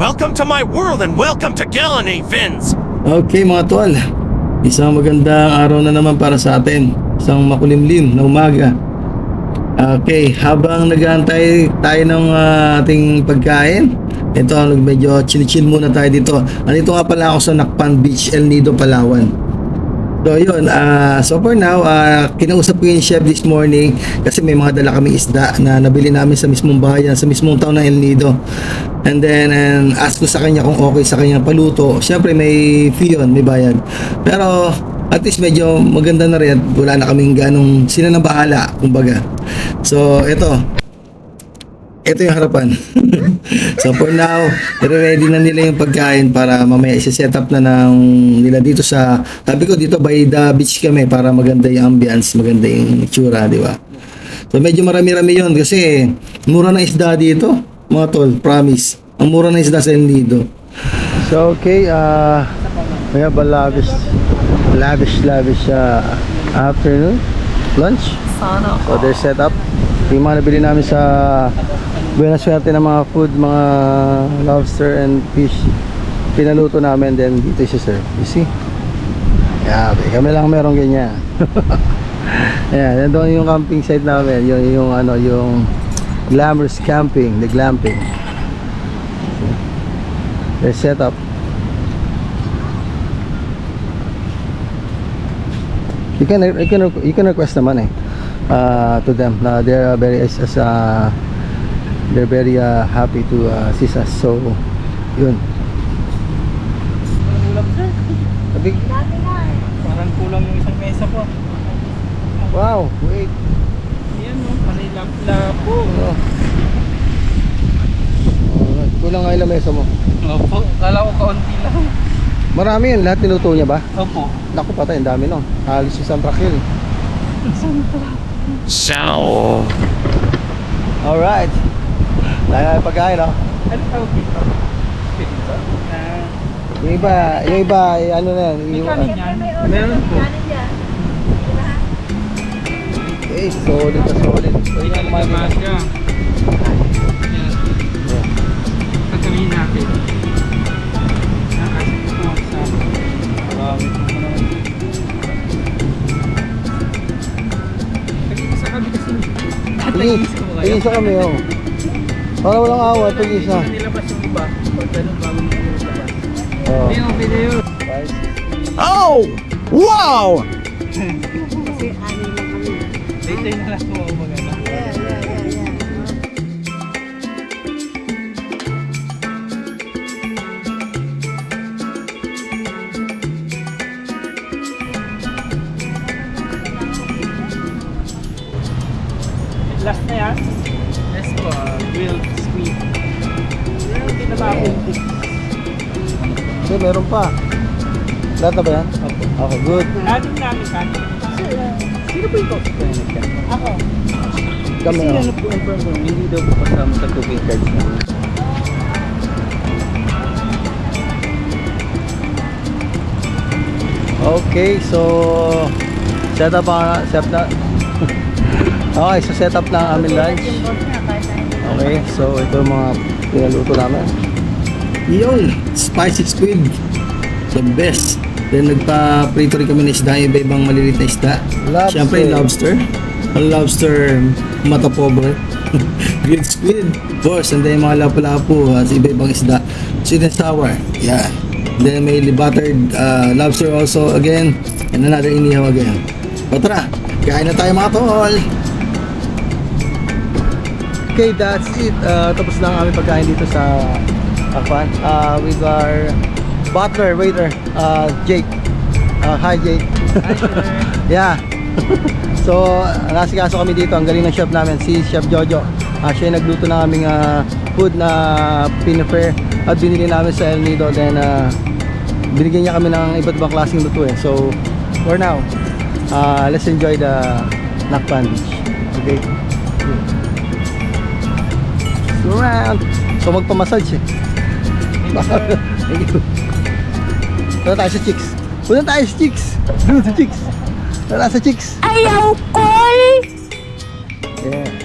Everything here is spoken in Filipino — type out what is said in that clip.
Welcome to my world and welcome to Gallonay Fins. Okay mga tol, isang magandang araw na naman para sa atin. Isang makulimlim na umaga. Okay, habang nag-aantay tayo ng ah, ating pagkain, ito, medyo chill-chill muna tayo dito. Andito nga pala ako sa Nakpan Beach, El Nido, Palawan. So yun, ah, so for now, ah, kinausap ko yung chef this morning kasi may mga dala kaming isda na nabili namin sa mismong bayan, sa mismong town ng El Nido. And then, and ask ko sa kanya kung okay sa kanya paluto. Siyempre may fee yun, may bayad. Pero at least medyo maganda na rin at wala na kaming ganong sila na bahala, kumbaga. So, ito, ito yung harapan. so for now, ready na nila yung pagkain para mamaya isa-set up na ng nila dito sa, sabi ko dito by the beach kami para maganda yung ambience, maganda yung tsura, di ba? So medyo marami-rami yun kasi mura na isda dito, mga tol, promise. Ang mura na isda sa Nido. So okay, uh, we have a lavish, lavish, lavish uh, afternoon lunch. Sana So they're set up. Yung mga nabili namin sa Buena Suerte ng mga food, mga lobster and fish. Pinaluto namin then dito siya sir. You see? Yeah, kami lang merong ganyan. Ayan, yan doon yung camping site namin. Yung, yung ano, yung glamorous camping, the glamping. They're set up. You can you can you can request naman eh uh, to them na they're very as, as uh, they're very uh, happy to uh, assist us. So yun. Kulang sir. Sabi, Parang kulang yung isang mesa po. wow, wait. Yan no, panilap-lap po. Ano? Alright, Kulang nga ilang mesa mo. Opo, kala ko kaunti lang. Marami yun, lahat tinuto niya ba? Opo. Naku patay, ang dami nun. Halos isang truck yun. So, Alright. Dahil na pagkain, no? Ano tawag dito? Dito? Ah, Yung iba, yung iba, eh, ano na yan. may Yung, kanin yan. Meron po. eh, solid na solid. So, yun ang kumain Tumaas nila. ka. Yan. Pagkamin natin. Kasi ito sa... Marami po naman. Lagi sa kami kasi. Tingin, tingin sa kami, oh. Para walang awat, pag isa. Nilabas yung iba. Pag ganun bago nilabas. Oh. Hindi, okay na yun. oh, wow! Daytime na lang mo magana. Last na yan? Po, uh, grilled squid. Grilled din na ba Hindi, meron pa. Lahat na ba yan? Okay, good. Anim namin kanin. Sino po ikaw? Ako. Kami, Kasi oh. ano po ang problem, hindi daw po kasama sa cooking cards namin. Okay, so set up ang set na. okay, so set up na ang aming lunch. Okay, so ito yung mga pinaluto namin. Yun, spicy squid. The best. Then nagpa-prito rin kami ng isda, iba-ibang maliliit na isda. Lobster. Siyempre lobster. Ang lobster mata pobre. Grilled squid, of course. And then mga lapu-lapu at iba-ibang isda. Sweet and sour. Yeah. Then may buttered uh, lobster also again. And another inihaw again. O tara, kain na tayo mga tol. Okay, that's it. Uh, tapos na aming pagkain dito sa Akpan. Uh, with our butler, waiter, uh, Jake. Uh, hi, Jake. yeah. so, nasikaso kami dito. Ang galing ng chef namin, si Chef Jojo. Uh, siya yung nagluto ng aming uh, food na pinafair at binili namin sa El Nido. Then, uh, binigyan niya kami ng iba't ibang klaseng luto eh. So, for now, uh, let's enjoy the Nakpan Beach. Okay? around. So magpa-massage eh. Thank you. Punta tayo sa chicks. Punta tayo sa chicks. Doon sa chicks. Tara sa chicks. Ayaw, call! Yeah.